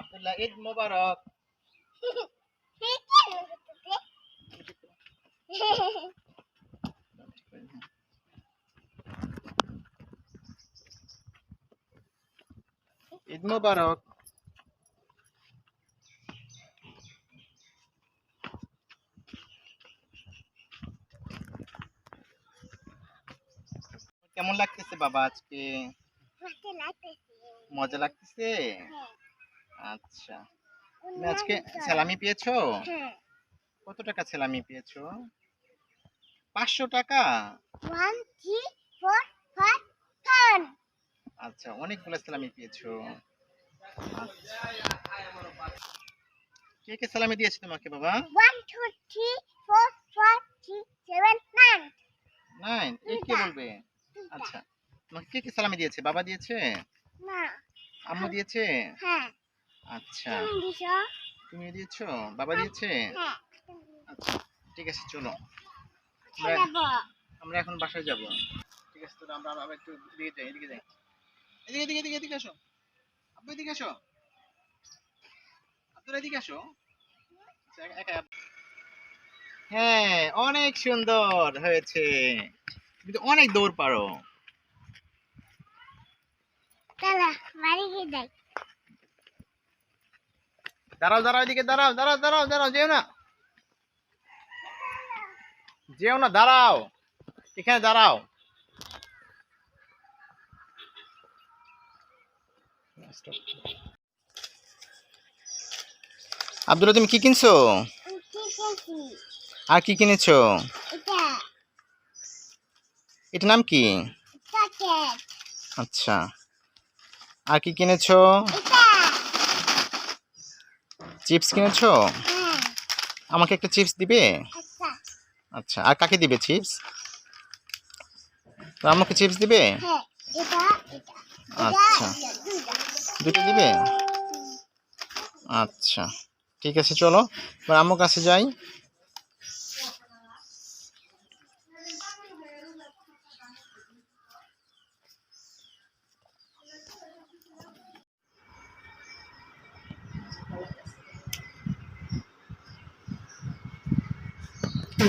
আব্দুল্লাহ ঈদ মোবারক ঈদ মোবারক কেমন লাগতেছে বাবা আজকে মজা লাগতেছে আচ্ছা। তুমি আজকে সালামি পেয়েছ? কত টাকা সালামি পেয়েছ? পাঁচশো টাকা? আচ্ছা অনেকগুলো সালামি পেয়েছ। কে কে সালামি দিয়েছে তোমাকে বাবা? নাইন এই কে বলবে? আচ্ছা। তোমাকে কে কে সালামি দিয়েছে? বাবা দিয়েছে? না আম্মু দিয়েছে? হ্যাঁ। আচ্ছা। তুমি দিয়েছ? বাবা দিয়েছে? হ্যাঁ। আচ্ছা ঠিক আছে চলো। আমরা- এখন বাসায় যাব। ঠিক আছে তো আমরা আবার একটু দিকে যাই এদিকে যাই। এদিকে এদিকে এদিকে এদিকে আসো। আব্বু এদিকে আসো। আব্দুল এদিকে আসো। আচ্ছা, হ্যাঁ অনেক সুন্দর হয়েছে। তুমি তো অনেক দৌড় পারো। চলো বাড়ি গিয়ে যাই দাঁড়াও দাঁড়াও এদিকে দাঁড়াও দাঁড়াও দাঁড়াও দাঁড়াও যেও না। যেও না দাঁড়াও। এখানে দাঁড়াও। আব্দুল্লাহ তুমি কি কিনছো? আর কি কিনেছো? এটা এটার নাম কি? আচ্ছা। আর কি কিনেছো? চিপস কিনেছো? আমাকে একটা চিপস দিবে? আচ্ছা। আচ্ছা আর কাকে দিবে চিপস? আমাকে চিপস দিবে? হ্যাঁ আচ্ছা। দুটো দিবে? আচ্ছা ঠিক আছে চলো। এবার আম্মুর কাছে যাই।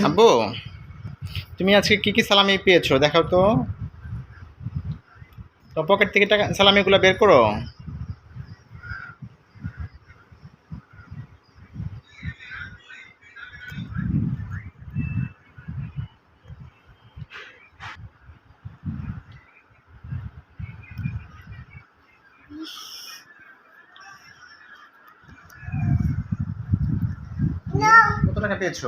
আব্বু, তুমি আজকে কি কি সালামি পেয়েছ? দেখাও তো। পকেট থেকে টাকা, সালামিগুলো বের করো। কত টাকা পেয়েছ?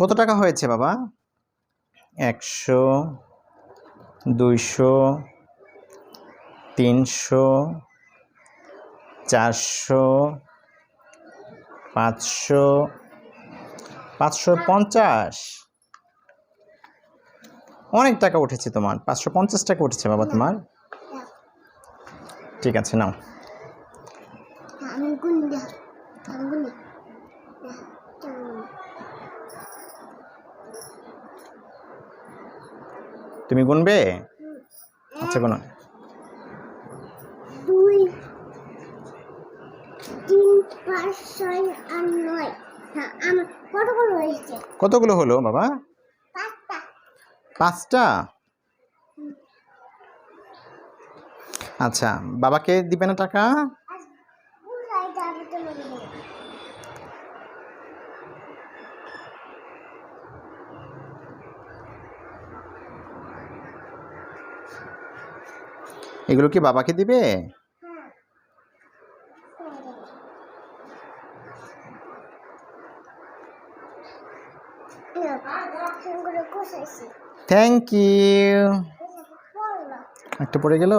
কত টাকা হয়েছে বাবা? একশো দুইশো তিনশো চারশো পাঁচশো পাঁচশো পঞ্চাশ। অনেক টাকা উঠেছে তোমার? পাঁচশো পঞ্চাশ টাকা উঠেছে বাবা তোমার? ঠিক আছে নাও। তুমি গুনবে? আচ্ছা কোনো দুই তিন পাঁচ ছয় আট নয়। হ্যাঁ কতগুলো হয়েছে? কতগুলো হলো বাবা? পাঁচটা? আচ্ছা বাবাকে দিবে না টাকা। এগুলো কি বাবাকে দিবে? থ্যাংক ইউ একটা পড়ে গেল?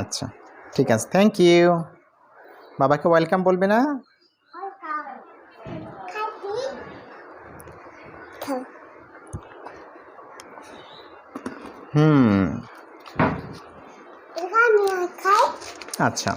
আচ্ছা ঠিক আছে থ্যাংক ইউ বাবাকে ওয়েলকাম বলবে না? হুম। আচ্ছা।